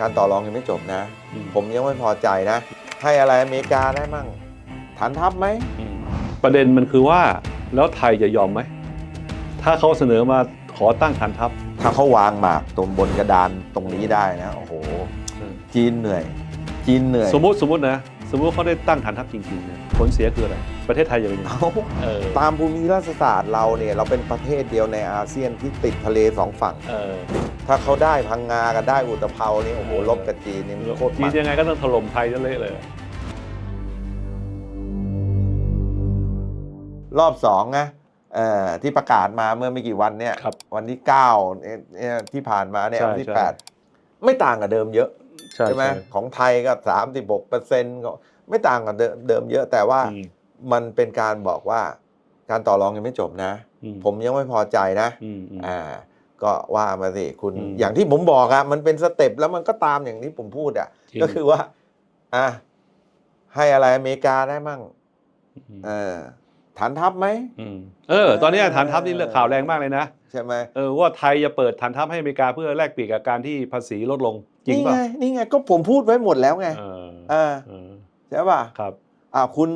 การต่อรองยังไม่จบนะ อืม ผมยังไม่พอใจนะ ให้อะไรอเมริกาได้มั่งฐานทัพไหมอืมประเด็นมันคือว่าแล้วไทยจะยอมไหม ถ้าเขาเสนอมาขอตั้งฐานทัพ ถ้าเขาวางหมากตรงบนกระดานตรงนี้ได้นะ โอ้โหจีนเหนื่อย จีนเหนื่อย สมมติสมมตินะ สมมติเขาได้ตั้งฐานทัพจริงๆเนี่ย ผลเสียคืออะไร ประเทศไทยจะเป็นยังไงเอาเออ ตามภูมิรัฐศาสตร์เราเนี่ย เราเป็นประเทศเดียวในอาเซียนที่ติดทะเลสองฝั่ง เออถ้าเขาได้พังงากับได้อุตภเปานี่โอ้โหลบกับจีนนี่มันโคตรจีมันนยังไงก็ต้องถล่มไทยจะเละเลย รอบสองนะเอ่อที่ประกาศมาเมื่อไม่กี่วันเนี่ย ครับวันที่เก้าเนี่ยเนี่ยที่ผ่านมาเนี่ยใช่วันที่ ใช่แปดไม่ต่างกับเดิมเยอะ ใช่ใช่ไหมใช่ของไทยก็สามสิบหกเปอร์เซ็นต์ก็ ไม่ต่างกับเดิมเดิมเยอะแต่ว่าอืมมันเป็นการบอกว่าการต่อรองยังไม่จบนะอืมผมยังไม่พอใจนะอืมอืมอ่าก็ว่ามาสิคุณอืมอย่างที่ผมบอกอะมันเป็นสเต็ปแล้วมันก็ตามอย่างที่ผมพูดอะจริงก็คือว่าอะให้อะไรอเมริกาได้มั่งมเออฐานทัพไหมมเออ ตอนนี้ฐานทัพนี่เรื่องข่าวแรงมากเลยนะใช่ไหมเออว่าไทยจะเปิดฐานทัพให้อเมริกาเพื่อแลกเปลี่ยนกับการที่ภาษีลดลงจริงนี่ป่ะไงนี่ไงก็ผมพูดไว้หมดแล้วไงเอออ่าเออใช่ป่ะครับอ่าคุณ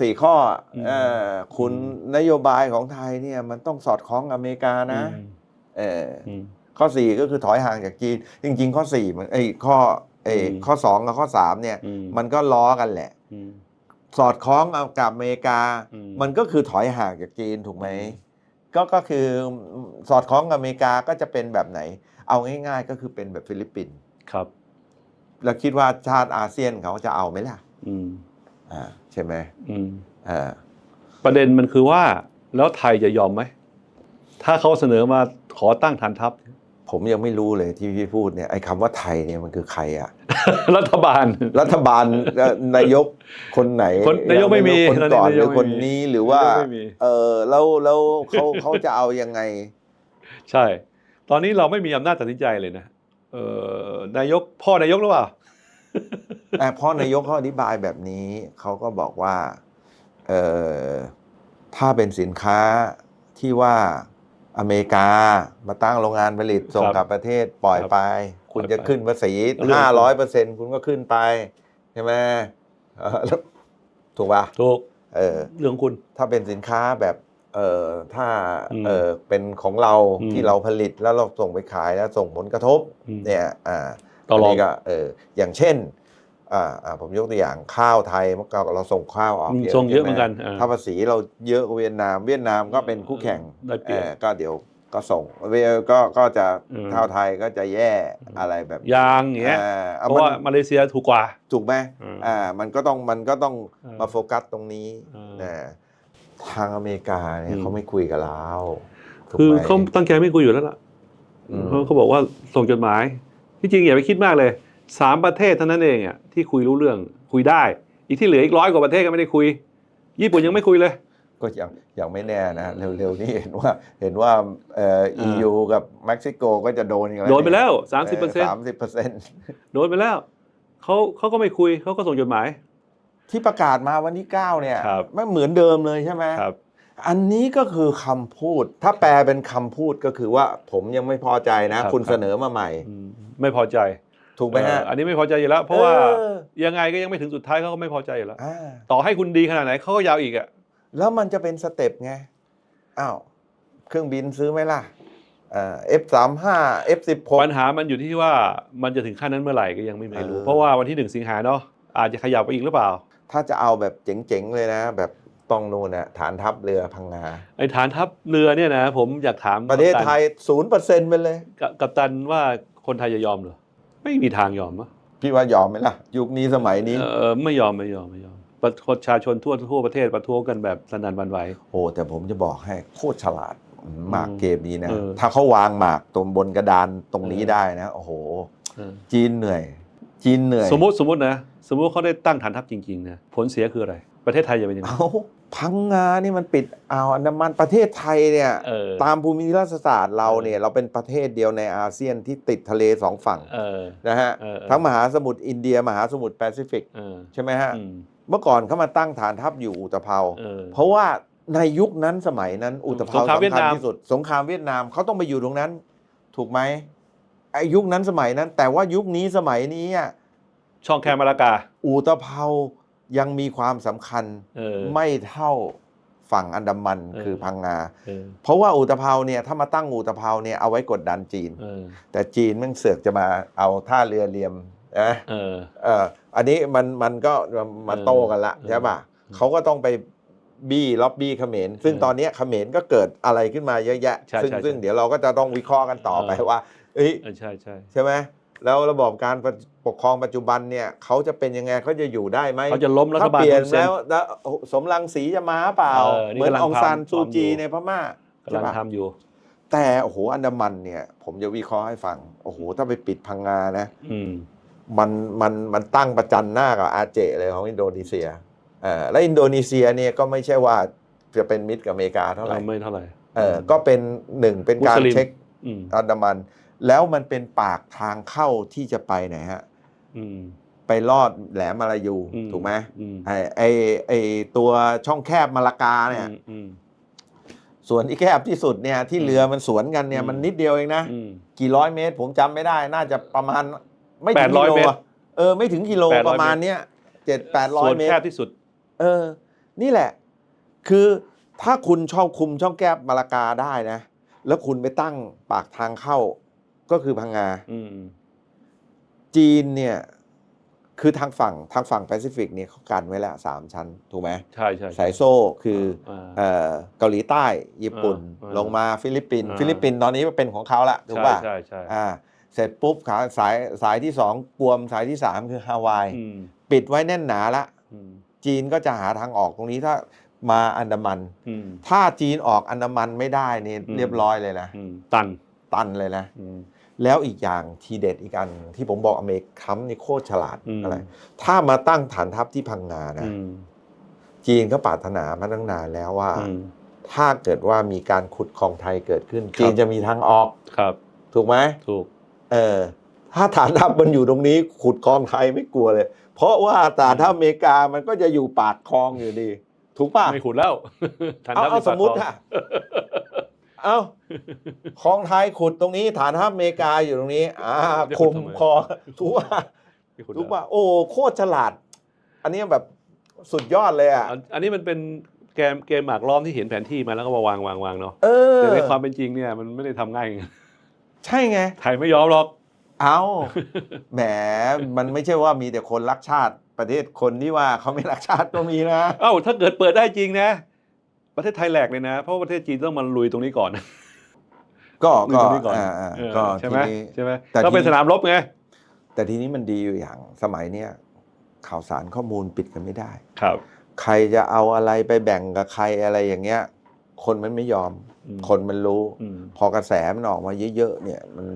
สี่ข้ออืมเออคุณนโยบายของไทยเนี่ยมันต้องสอดคล้องกับอเมริกานะอืมเอออืมข้อสี่ก็คือถอยห่างจากจีน จริง ๆ ข้อสี่มันไอ้ยข้อไอ้อืมข้อสองกับข้อสามเนี่ยอืมมันก็ล้อกันแหละอืมสอดคล้องเอากับอเมริกาอืมมันก็คือถอยห่างจากจีนถูกไหมอืมก็ก็คือสอดคล้องกับอเมริกาก็จะเป็นแบบไหน เอาง่าย ๆ ก็คือเป็นแบบฟิลิปปินส์ครับ แล้วคิดว่าชาติอาเซียนเขาจะเอาไหมล่ะ อืมอ่าใช่ไหมอืมอ่าประเด็นมันคือว่าแล้วไทยจะยอมไหม ถ้าเขาเสนอมาขอตั้งฐานทัพ ผมยังไม่รู้เลยที่พี่พูดเนี่ยไอ้คำว่าไทยเนี่ยมันคือใครอะรัฐบาล รัฐบาลเอ่อนายกคนไหนคนนายกไม่มีคนก่อนนายกหรือไม่มีคนนี้หรือว่านายกไม่มีเออแล้วแล้วเขาเขาจะเอายังไง ใช่ ตอนนี้เราไม่มีอำนาจตัดสินใจเลยนะเออนายกพ่อนายกหรือเปล่าแต่ เพราะนายกเขาอธิบายแบบนี้เขาก็บอกว่าเออถ้าเป็นสินค้าที่ว่าอเมริกามาตั้งโรงงานผลิตส่งคกรัลับบประเทศปล่อยครับไป คุณปล่อยจะไปขึ้นภาษีเรื่องห้าร้อยเปอร์เซ็นคุณก็ขึ้นไป ใช่ไหมเออแล้วถูกป่ะถูกเออเรื่องคุณถ้าเป็นสินค้าแบบเอ่อถ้าอืมเออเป็นของเราอืมที่เราผลิตแล้วเราส่งไปขายแล้วส่งผลกระทบอืมเนี่ย อ่าต่อรองนนี้ก็เอออย่างเช่น อ่าอ่าผมยกตัวอย่างข้าวไทยเมื่อก่อนเราส่งข้าวออกอืมเยอะส่งเยอะใช่เหมือนกันอ่าถ้าภาษีเราเยอะกว่าเวียดนาม เวียดนามก็เป็นคู่แข่งได้เปรียบออก็เดี๋ยวก็ส่งเวียก็ก็จะอืมข้าวไทยก็จะแย่อะไรแบบนี้ยางอย่างเงี้ยอ่าเพเอาราะมันว่ามาเลเซียถูกกว่า ถูกไหมอืมอ่ามันก็ต้องมันก็ต้องอืมมาโฟกัสตรงนี้อืมนะทางอเมริกาเนี่อืยมเขาไม่คุยกับเราถูกคือไหมเขาตั้งใจไม่คุยอยู่แล้วล่ะอืมเขาเขาบอกว่าส่งจดหมายที่จริงอย่าไปคิดมากเลย สามประเทศเท่านั้นเองอะที่คุยรู้เรื่องคุยได้ อีกที่เหลืออีกร้อยกว่าประเทศก็ไม่ได้คุย ญี่ปุ่นยังไม่คุยเลย ก็ยังยังไม่แน่นะเร็วๆนี้เห็นว่าเห็นว่าเอ่ออ่า EU กับเม็กซิโกก็จะโดนอีกแล้วโดนไปแล้ว30เปอร์เซ็นต์สามสิบเปอร์เซ็นต์โดนไปแล้วเขาเขาก็ไม่คุยเขาก็ส่งจดหมาย ที่ประกาศมาวันที่9เนี่ยครับไม่เหมือนเดิมเลยใช่ไหมครับอันนี้ก็คือคำพูด ถ้าแปลเป็นคำพูดก็คือว่าผมยังไม่พอใจนะครับคุณครับเสนอมาใหม่อืมไม่พอใจ ถูกไหมฮะ เอ่ออันนี้ไม่พอใจอยู่แล้ว เพราะว่าเออ ยังไงก็ยังไม่ถึงสุดท้ายเขาก็ไม่พอใจอยู่แล้ว อ่าต่อให้คุณดีขนาดไหนเขาก็ยาวอีกอะแล้วมันจะเป็นสเต็ปไง อ้าว เครื่องบินซื้อไหมล่ะเอ่อ F35 F16 ปัญหามันอยู่ที่ว่ามันจะถึงขั้นนั้นเมื่อไหร่ก็ยังไม่มีใครรู้ เออ เพราะว่าวันที่หนึ่งสิงหาเนาะอาจจะขยับไปอีกหรือเปล่าถ้าจะเอาแบบเจ๋งๆเลยนะ แบบต้องนู่นนะฐานทัพเรือพังงา ไอ้ฐานทัพเรือเนี่ยนะผมอยากถามประเทศกัปตันไทยศูนย์เปอร์เซ็นต์ไปเลย กับกัปตันว่าคนไทยจะยอมเหรอ ไม่มีทางยอมอะพี่ว่ายอมไหมล่ะ ยุคนี้สมัยนี้ เออไม่ยอมไม่ยอมไม่ยอมประชาชนทั่วทั่วประเทศประท้วงกันแบบสนั่นหวันไหว โอ้แต่ผมจะบอกให้โคตรฉลาดหมากเกมนี้นะ เออถ้าเขาวางหมากตรงบนกระดานตรงนี้เออ ได้นะ โอ้โห เออจีนเหนื่อย จีนเหนื่อย สมมติสมมตินะ สมมติเขาได้ตั้งฐานทัพจริงๆนะผลเสียคืออะไร ประเทศไทยจะเป็นยังไงเอาพังงานี่มันปิดอ่าวอันดามันประเทศไทยเนี่ยเออ ตามภูมิรัฐศาสตร์เราเนี่ยเราเป็นประเทศเดียวในอาเซียนที่ติดทะเลสองฝั่งเออ นะฮะเออเออ ทั้งมหาสมุทรอินเดียมหาสมุทรแปซิฟิกเออใช่ไหมฮะ อืมเมื่อก่อนเขามาตั้งฐานทัพอยู่อุตภเปา เออ เพราะว่าในยุคนั้นสมัยนั้นอุตภสเปางครามเวียดสำคัญนาม ที่สุด สงครามเวียดนามเขาต้องไปอยู่ตรงนั้น ถูกไหมไอ้ยุคนั้นสมัยนั้น แต่ว่ายุคนี้สมัยนี้อะช่องแคมาลากาอูตะเภา ยังมีความสำคัญเออ ไม่เท่าฝั่งอันดามันเออ คือพังงา เออเพราะว่าอูตะเภาเนี่ยถ้ามาตั้งอูตะเภาเนี่ยเอาไว้กดดันจีน เออแต่จีนมันเสือกจะมาเอาท่าเรือเรียมนะเออ เอออันนี้มันมันก็มาโต้กันละเออใช่ป่ะเออเขาก็ต้องไปบี้ล็อบบี้เขมรซึ่งเออตอนเนี้ยเขมรก็เกิดอะไรขึ้นมาเยอะแยะ ใช่ซึ่งใช่ซึ่งใช่เดี๋ยวเราก็จะต้องวิเคราะห์กันต่อไปเออ ว่าเอ้ย เออใช่ใช่ ใช่ไหม แล้วระบอบการปกครองปัจจุบันเนี่ยเขาจะเป็นยังไงเขาจะอยู่ได้ไหมเขาจะล้มรัฐถ้าบาลเปลี่ยนฮุนเซนแล้วแล้วสมรังสีจะมาเปล่าเออนี่เหมือนกำลังองซานทำซูจีทำอยู่ในพม่ากำลังใช่ปะทำอยู่ แต่โอ้โหอันดามันเนี่ย ผมจะวิเคราะห์ให้ฟังโอ้โหถ้าไปปิดพังงานะอืมมันมันมันตั้งประจันหน้ากับอาเจเลยของอินโดนีเซียเออและอินโดนีเซียเนี่ยก็ไม่ใช่ว่าจะเป็นมิตรกับอเมริกาเท่าไหร่ไม่เท่าไหร่เออก็เป็นหนึ่งเป็นการมุสลิมเช็คอืมอันดามัน แล้วมันเป็นปากทางเข้าที่จะไปไหนฮะอืมไปลอดแหลมมาลายูอืถูกไหมอืมไอไอไอตัวช่องแคบมาลากาเนี่ยอืมอืมส่วนที่แคบที่สุดเนี่ยที่เรือมันสวนกันเนี่ยอืมมันนิดเดียวเองนะอืมกี่ร้อยเมตร ผมจำไม่ได้ น่าจะประมาณไม่ถึง800กิโลเมตรอะเออไม่ถึงกิโล800ประมาณเนี้ยเจ็ดแปดร้อส่ยวนเมตแครบที่สุด เออ นี่แหละ คือถ้าคุณชอบคุมช่องแคบมาลากาได้นะ แล้วคุณไปตั้งปากทางเข้า ก็คือพังงาอืมจีนเนี่ยคือทางฝั่งทางฝั่งแปซิฟิกเนี่ยเขากันไว้แล้วสามชั้น ถูกไหมใช่ใช่สายโซ่คืออ่าเอ่อเกาหลีใต้ ญี่ปุ่นอ่าลงมาฟิลิปปินส์อ่าฟิลิปปินส์ตอนนี้เป็นของเขาละถูกใช่ป่ะใช่ใช่อ่าเสร็จปุ๊บขาสายสายที่สองกวมสายที่สามคือฮาวายอืมปิดไว้แน่นหนาละอืมจีนก็จะหาทางออกตรงนี้ถ้ามาอันดามันอืมถ้าจีนออกอันดามันไม่ได้นี่อืมเรียบร้อยเลยนะอืมตันตันเลยนะอืม แล้วอีกอย่างทีเด็ดอีกอัน ที่ผมบอกอเมริกทรัมป์นี่โคตรฉลาดอืมอะไร ถ้ามาตั้งฐานทัพที่พังงานะอืมจีนก็ปรารถนามาตั้งนานแล้วว่าอืมถ้าเกิดว่ามีการขุดคลองไทยเกิดขึ้นครับจีนจะมีทางออกครับ ถูกไหมถูก เออ ถ้าฐานทัพมันอยู่ตรงนี้ ขุดคลองไทยไม่กลัวเลย เพราะว่าฐานทัพอเมริกามันก็จะอยู่ปากคลองอยู่ดี ถูกป่ะไม่ขุดแล้วทันเอาทัพเอาในสปากมมติคลองอะ เอาคลองไทยขุดตรงนี้ ฐานทัพอเมริกาอยู่ตรงนี้ อ่าคุมคลองถูกป่ะไม่ขุดถูกแล้วป่ะโอ้โคตรฉลาด อันนี้แบบสุดยอดเลยอะอันอันนี้มันเป็นเกมเกมหมากล้อมที่เห็นแผนที่มาแล้วก็มาวางวางวางเนาะเออแต่ในความเป็นจริงเนี่ยมันไม่ได้ทำง่ายอย่างนั้นใช่ไงไทยไม่ยอมหรอกเอาแหมมันไม่ใช่ว่ามีแต่คนรักชาติประเทศคนที่ว่าเขาไม่รักชาติก็มีนะ เอ้าถ้าเกิดเปิดได้จริงนะ ประเทศไทยแหลกเลยนะ เพราะว่าประเทศจีนต้องมาลุยตรงนี้ก่อน ก็ลุยก็ตรงนี้ก่อนอ่าอ่าเออก็ใช่ทีไหมนี้ ใช่ไหมแต่ก็เป็นที สนามรบไงแต่ทีนี้มันดีอยู่อย่างสมัยเนี้ยข่าวสารข้อมูลปิดกันไม่ได้ ครับ ใครจะเอาอะไรไปแบ่งกับใครอะไรอย่างเงี้ย คนมันไม่ยอม อืม คนมันรู้ อืมพอกระแสมันออกมาเยอะๆเนี่ย มัน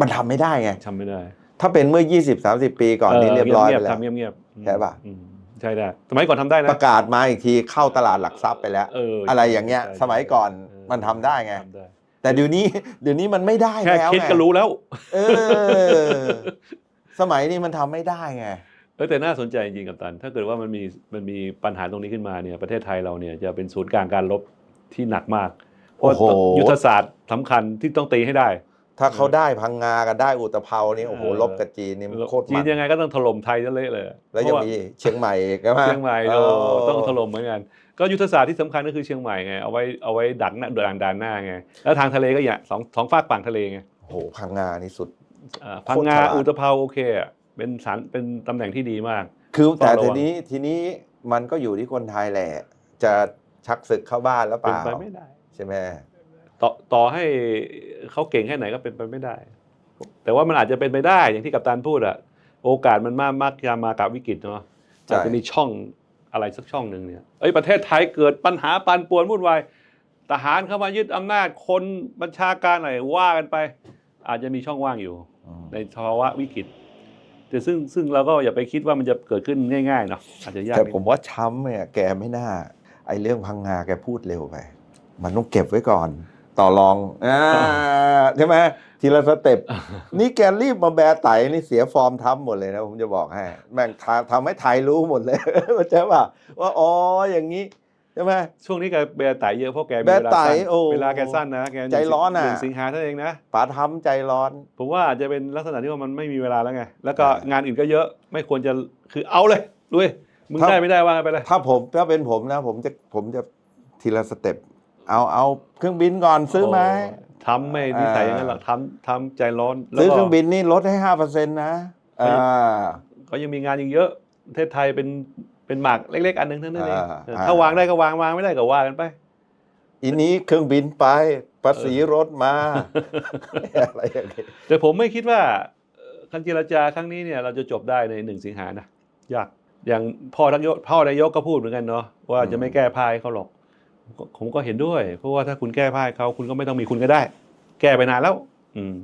มันทำไม่ได้ไง ทำไม่ได้ถ้าเป็นเมื่อ 20-30 ปีก่อนนี้เรียบร้อยไปเงียบๆแล้วทำเงียบๆอืมใช่ปะอืม ใช่ได้สมัยก่อนทำได้ปนะระกาศมาอีกทีเข้าตลาดหลักทรัพย์ไปแล้ว เอออะไรอย่างเงี้ย ใช่สมัยก่อนเออมันทำได้ไง ทำได้แต่เดี๋ยวนี้ เดี๋ยวนี้มันไม่ได้แค่แล้วคิดไงก็รู้แล้วเออ สมัยนี้มันทำไม่ได้ไง เออแต่น่าสนใจจริงๆกับตัน ถ้าเกิดว่ามันมีมันมีปัญหาตรงนี้ขึ้นมาเนี่ยประเทศไทยเราเนี่ยจะเป็นศูนย์กลางการรบที่หนักมาก เพราะโอ้โห ยุทธศาสตร์สำคัญที่ต้องตีให้ได้ ถ้าเขาได้พังงากับได้อุตภเปานี่โอ้โหเออลบกับจีนนี่มันโคตรจีมันนยังไงก็ต้องถล่มไทยซะเละเลยแล้วยังมีเชียงใหม่อีกใช่ไหมเชียงใหม่เอโอ้อต้องถล่มเหมือนกันก็ยุทธศาสตร์ที่สำคัญก็คือเชียงใหม่ไงเอาไว้เอาไว้ดักหน้าด่านด่านหน้าไงแล้วทางทะเลก็อย่างสองสองฝากฝั่งทะเลไงโอ้โหพังงานี่สุดอ่าพังงาโคตรฉลาดอุตภเปาโอเคอะเป็นสารเป็นตำแหน่งที่ดีมาก คือแต่ต้องระวัทีงนี้ทีนี้มันก็อยู่ที่คนไทยแหละ จะชักศึกเข้าบ้านแล้วเปเป็นล่าไปไม่ได้ใช่ไหม ต่อต่อให้เขาเก่งแค่ไหนก็เป็นไปไม่ได้ แต่ว่ามันอาจจะเป็นไปได้อย่างที่กัปตันพูดอะโอกาสมันมากมากจะมากับวิกฤตเนาะอาจจะมีช่องอะไรสักช่องหนึ่งเนี่ยเอ้ยประเทศไทยเกิดปัญหาปันป่วนวุ่นวายทหารเข้ามายึดอำนาจคนบัญชาการอะไรว่ากันไป อาจจะมีช่องว่างอยู่ อืมในภาวะวิกฤต แต่ซึ่งซึ่งเราก็อย่าไปคิดว่ามันจะเกิดขึ้นง่ายๆเนาะอาจจะยากแต่นิดผมว่าช้ำเนี่ยแกไม่น่า ไอ้เรื่องพังงาแกพูดเร็วไป มันต้องเก็บไว้ก่อน ต่อรองอ่าใช่ไหมทีละสเต็ปนี่แกรีบมาแบร์ไตนี่เสียฟอร์มทับหมดเลยนะผมจะบอกให้แม่งทาทำให้ไทยรู้หมดเลยเข้าใจป่ะว่าอ๋ออย่างนี้ใช่ไหมช่วงนี้แกแบร์ไตเยอะเพราะแกมีแบร์เวลาไตสั้นโอ้เวลาแกสั้นนะแกใจร้อนอะหนึ่งสิงหาเท่านั้นเองนะป๋าทำใจร้อน ผมว่าอาจจะเป็นลักษณะที่ว่ามันไม่มีเวลาแล้วไง แล้วก็อ่างงานอื่นก็เยอะไม่ควรจะคือเอาเลยด้วยมึงถ้าได้ไม่ได้ว่าไปเลยถ้าผมถ้าเป็นผมนะ ผมจะผมจะทีละสเต็ป เอาเอาเครื่องบินก่อนซื้อไหมโทำไม่นิสัยอย่างนั้นหรอกทำทำใจร้อนแล้วซื้อก็เครื่องบินนี่ลดให้ห้าเปอร์เซ็นต์นะใช่อ่าก็ยังมีงานอีกเยอะประเทศไทยเป็นเป็นหมากเล็ก ๆ อันหนึ่งเท่านั้นเองอ่าเอออ่าถ้าวางได้ก็วางวางไม่ได้ก็ว่ากันไปอีนี้เครื่องบินไปภาษีรถมาอะไรอย่างนี้แต่ผมไม่คิดว่าเอ่อการเจรจาครั้งนี้เนี่ยเราจะจบได้ในหนึ่งสิงหานะยากอย่างพ่อทักยศพ่อนายกก็พูดเหมือนกันเนาะว่าจะไม่แก้พ่ายเขาหรอก ผมก็ผมก็เห็นด้วย เพราะว่าถ้าคุณแก้พ่ายเขาคุณก็ไม่ต้องมีคุณก็ได้ แก้ไปนานแล้ว อืม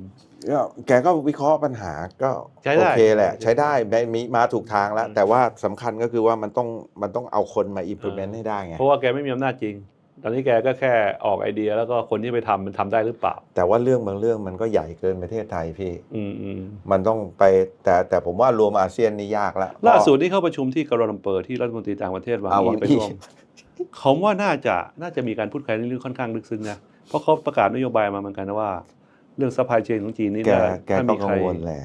ก็แกก็วิเคราะห์ปัญหาก็ใช้ได้โอเคแหละ ใช้ใช้ได้ได้มีมาถูกทางแล้ว อืม แต่ว่าสำคัญก็คือว่ามันต้องมันต้องเอาคนมา implement ให้ได้ไง เพราะว่าแกไม่มีอำนาจจริง ตอนนี้แกก็แค่ออกไอเดีย แล้วก็คนที่ไปทำมันทำได้หรือเปล่า แต่ว่าเรื่องบางเรื่องมันก็ใหญ่เกินประเทศไทยพี่ อืมอืมมันต้องไปแต่แต่ผมว่ารวมอาเซียนนี่ยากละล่าสุดนี่เข้าประชุมที่กัวลาลัมเปอร์ที่รัฐมนตรีต่างประเทศวางอ่าหวัอีงไปอี้ร่วม เขาว่าน่าจะน่าจะมีการพูดคุยในเรื่องค่อนข้างลึกซึ้งนะเพราะเขาประกาศนโยบายมาเหมือนกันนะว่า เรื่องซัพพลายเชนของจีนนี่แกนะแกถ้าก็มีกัใครงวลแหละ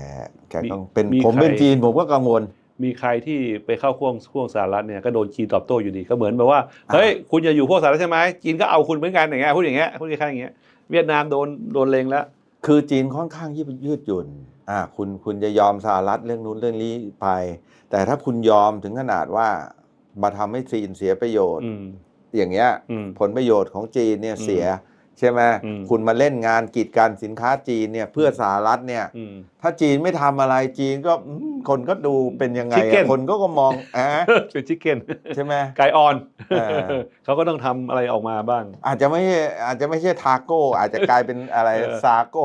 แกมีต้องเป็นมีผมเป็นใครจีนผมก็กังวล มีใครที่ไปเข้าพ่วงพ่วงสหรัฐเนี่ยก็โดนจีนตอบโต้อยู่ดีก็เหมือนแบบว่าเฮ้ยคุณจะอยู่พวกสหรัฐใช่ไหมจีนก็เอาคุณเหมือนกันอย่างเงี้ยพูดอย่างเงี้ยพูดคล้ายๆอย่างเงี้ยเวียดนามโดนโดนเลงแล้ว คือจีนค่อนข้างยืดยืดหยุ่นอ่าคุณคุณจะยอมสหรัฐเรื่องนู้นเรื่องนี้ไป แต่ถ้าคุณยอมถึงขนาดว่า มาทำให้จีนเสียประโยชน์อืมอย่างเงี้ยอืมผลประโยชน์ของจีนเนี่ยอืมเสียใช่ไหมอืมคุณมาเล่นงานกีดการสินค้าจีนเนี่ยเพื่อสหรัฐเนี่ยอืมถ้าจีนไม่ทำอะไรจีนก็อืมคนก็ดูเป็นยังไง Chicken อะคนก็ก็มองอะเป็นชิคเก้นใช่ไหมไก่ออนเออเขาก็ต้องทำอะไรออกมาบ้าง อาจจะไม่ใช่อาจจะไม่ใช่ทาโก้ อาจจะกลายเป็นอะไรเออซาโก้